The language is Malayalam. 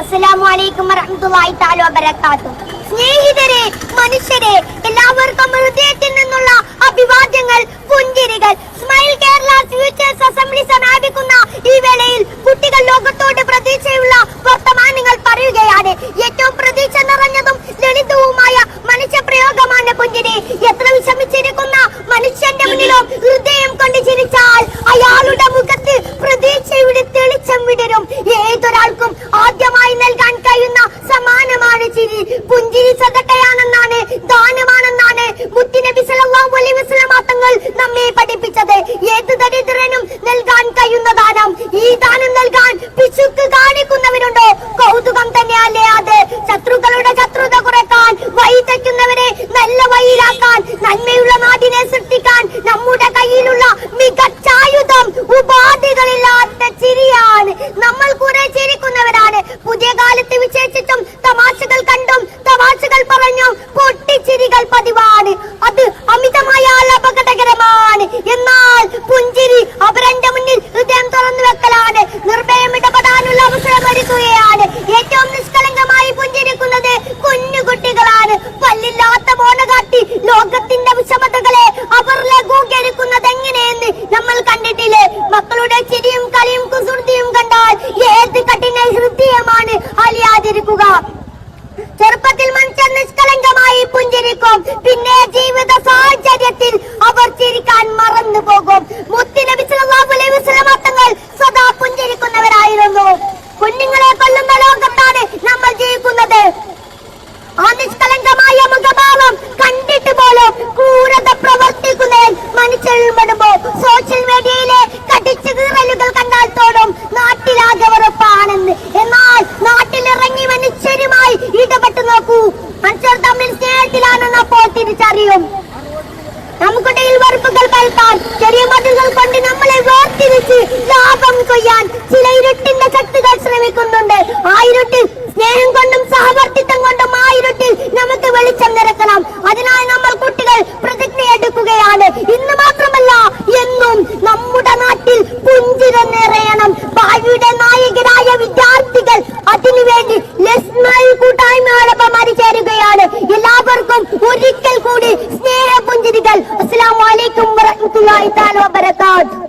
അസ്സലാമു അലൈക്കും വറഹ്മത്തുള്ളാഹി തആല വബറകാതുഹു. സ്നേഹിതരെ മനുഷ്യരെ എല്ലാവർക്കും ഹൃദയത്തിൽ നിന്നുള്ള അഭിവാദ്യങ്ങൾ പുഞ്ചിരികൾ. സ്മൈൽ കേരള ഫ്യൂച്ചേഴ്സ് അസംബ്ലി സമാപിക്കുന്ന ഈ വേളയിൽ കുട്ടികൾ ലോകത്തോട് പ്രതീക്ഷയുള്ള വർത്തമാനങ്ങൾ പറയുകയാണ്. ഏറ്റവും പ്രതീക്ഷ നിറഞ്ഞതും ലളിതവുമായ മനുഷ്യ പ്രയോഗമാണ് പുഞ്ചിരി. എത്ര നമ്മെ പഠിപ്പിച്ചത് ഏത് ദരിദ്രനും നൽകാൻ കഴിയുന്ന ദാനം ഈ ദാനം നൽകാൻ പിശുക്ക് കാണിക്കുന്നവരുണ്ടോ? കൗതുകം തന്നെയല്ലേ നമ്മൾ കണ്ടിട്ടില്ലേ? മക്കളുടെ ചിരിയും കളിയും കുസൃതിയും കണ്ടാൽ ഏത് കഠിന ഹൃദയമാണ് അലിയാതിരിക്കുക? ചെറുപ്പത്തിൽ മനുഷ്യൻ നിഷ്കളങ്കമായി പുഞ്ചിരിക്കും. പിന്നെ ജീവിത സാഹചര്യത്തിൽ അവർ ചിരിക്കാൻ മറന്നു പോകും. മുത്തുനബി സല്ലല്ലാഹു അലൈഹി വസല്ലമ തങ്ങൾ സദാ പുഞ്ചിരിക്കുന്നവരായിരുന്നു. കുഞ്ഞുങ്ങളെ കൊല്ലുന്ന ലോകത്താണ് നമ്മൾ ജീവിക്കുന്നത്. ആ നിഷ്കളങ്കമായ മുഖഭാവം കണ്ടിട്ട് പോലും ക്രൂരത പ്രവർത്തിക്കുന്നതിൽ മനുഷ്യരിൽ വെളിച്ചം നിരക്കണം അതിനായി നമ്മൾ കുട്ടികൾ പ്രതിജ്ഞ എടുക്കുകയാണ്. ഇന്ന് മാത്രമല്ല എന്നും നമ്മുടെ നാട്ടിൽ പുഞ്ചിരം നിറയണം. ഭാവിയുടെ നായകരായ വിദ്യാർത്ഥികൾ അതിനുവേണ്ടി ലസ്മൽ കൂട്ടായ്മയോടൊപ്പം അരിചേരുകയാണ് എല്ലാവർക്കും ഒരിക്കൽ കൂടി സ്നേഹപുഞ്ചിരികൾ. അലൈക്കും വറഹ്മത്തുള്ളാഹി തആല വബറകാതുഹു.